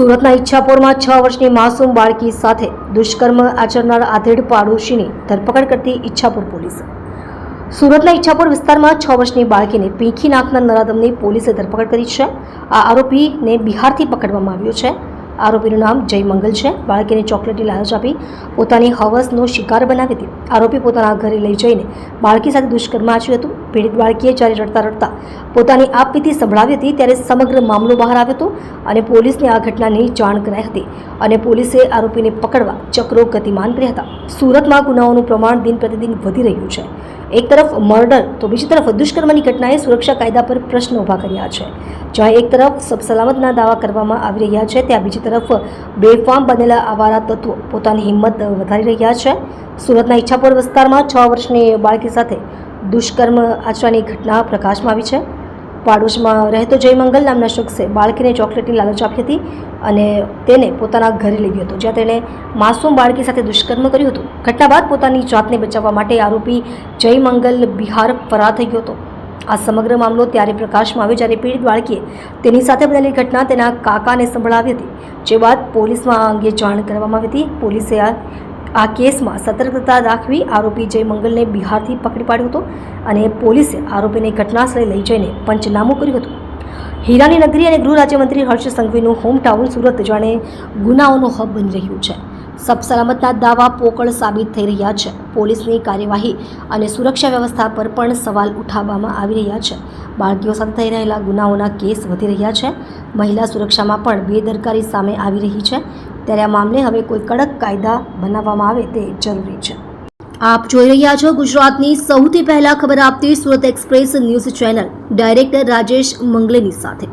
સુરતના ઈચ્છાપુરમાં છ વર્ષની માસૂમ બાળકી સાથે દુષ્કર્મ આચરનાર આધેડ પાડોશીની ધરપકડ કરતી ઈચ્છાપુર પોલીસ. સુરતના ઈચ્છાપુર વિસ્તારમાં છ વર્ષની બાળકીને પીંખી નાખનાર નરાધમની પોલીસે ધરપકડ કરી છે. આ આરોપીને બિહારથી પકડવામાં આવ્યો છે. આરોપીનું નામ જય મંગલ છે. બાળકીને ચોકલેટની લાલચ આપી પોતાની હવસનો શિકાર બનાવી હતી. આરોપી પોતાના ઘરે લઈ જઈને બાળકી સાથે દુષ્કર્મ આચર્યું હતું. પીડિત બાળકીએ જ્યારે રડતા રડતા પોતાની આપવીતી સંભળાવી હતી, ત્યારે સમગ્ર મામલો બહાર આવ્યો હતો અને પોલીસને આ ઘટનાની જાણ કરાઈ હતી અને પોલીસે આરોપીને પકડવા ચક્રો ગતિમાન કર્યા હતા. સુરતમાં ગુનાઓનું પ્રમાણ દિન પ્રતિદિન વધી રહ્યું છે. એક તરફ મર્ડર, તો બીજી તરફ દુષ્કર્મની ઘટનાએ સુરક્ષા કાયદા પર પ્રશ્ન ઊભા કર્યા છે. જ્યાં એક તરફ સલામતના દાવા કરવામાં આવી રહ્યા છે, ત્યાં બીજી તરફ બેફામ બનેલા આવારા તત્વો પોતાની હિંમત વધારી રહ્યા છે. સુરતના ઈચ્છાપુર વિસ્તારમાં છ વર્ષની બાળકી સાથે દુષ્કર્મ આચરાની ઘટના પ્રકાશમાં આવી છે. પાડોશમાં રહેતો જયમંગલ નામના શખ્સે બાળકીને ચોકલેટની લાલચ આપી હતી અને તેને પોતાના ઘરે લઈ ગયો હતો, જ્યાં તેણે માસૂમ બાળકી સાથે દુષ્કર્મ કર્યું હતું. ઘટના બાદ પોતાની જાતને બચાવવા માટે આરોપી જયમંગલ બિહાર ફરાર થઈ ગયો હતો. આ સમગ્ર મામલો ત્યારે પ્રકાશમાં આવ્યો જ્યારે પીડિત બાળકીએ તેની સાથે બનેલી ઘટના તેના કાકાને સંભળાવી હતી, જે બાદ પોલીસમાં આ અંગે જાણ કરવામાં આવી હતી. પોલીસે આ આ કેસમાં સતર્કતા દાખવી આરોપી જયમંગલને બિહારથી પકડી પાડ્યો હતો અને પોલીસે આરોપીને ઘટનાસ્થળે લઈ જઈને પંચનામું કર્યું હતું. હીરાની નગરી અને ગૃહ રાજ્યમંત્રી હર્ષ સંઘવીનું હોમ ટાઉન સુરત જાણે ગુનાઓનો હબ બની રહ્યું છે. સલામતના દાવા પોકળ સાબિત થઈ રહ્યા છે. પોલીસની કાર્યવાહી અને સુરક્ષા વ્યવસ્થા પર પણ સવાલ ઉઠાવવામાં આવી રહ્યા છે. બાળકીઓ સાથે થઈ રહેલા ગુનાઓના કેસ વધી રહ્યા છે. મહિલા સુરક્ષામાં પણ બેદરકારી સામે આવી રહી છે. ત્યારે આ મામલે હવે કોઈ કડક કાયદા બનાવવામાં આવે તે જરૂરી છે. આપ જોઈ રહ્યા છો ગુજરાતની સૌથી પહેલા ખબર આપતી Surat express news channel. Director Rajesh મંગલેની સાથે.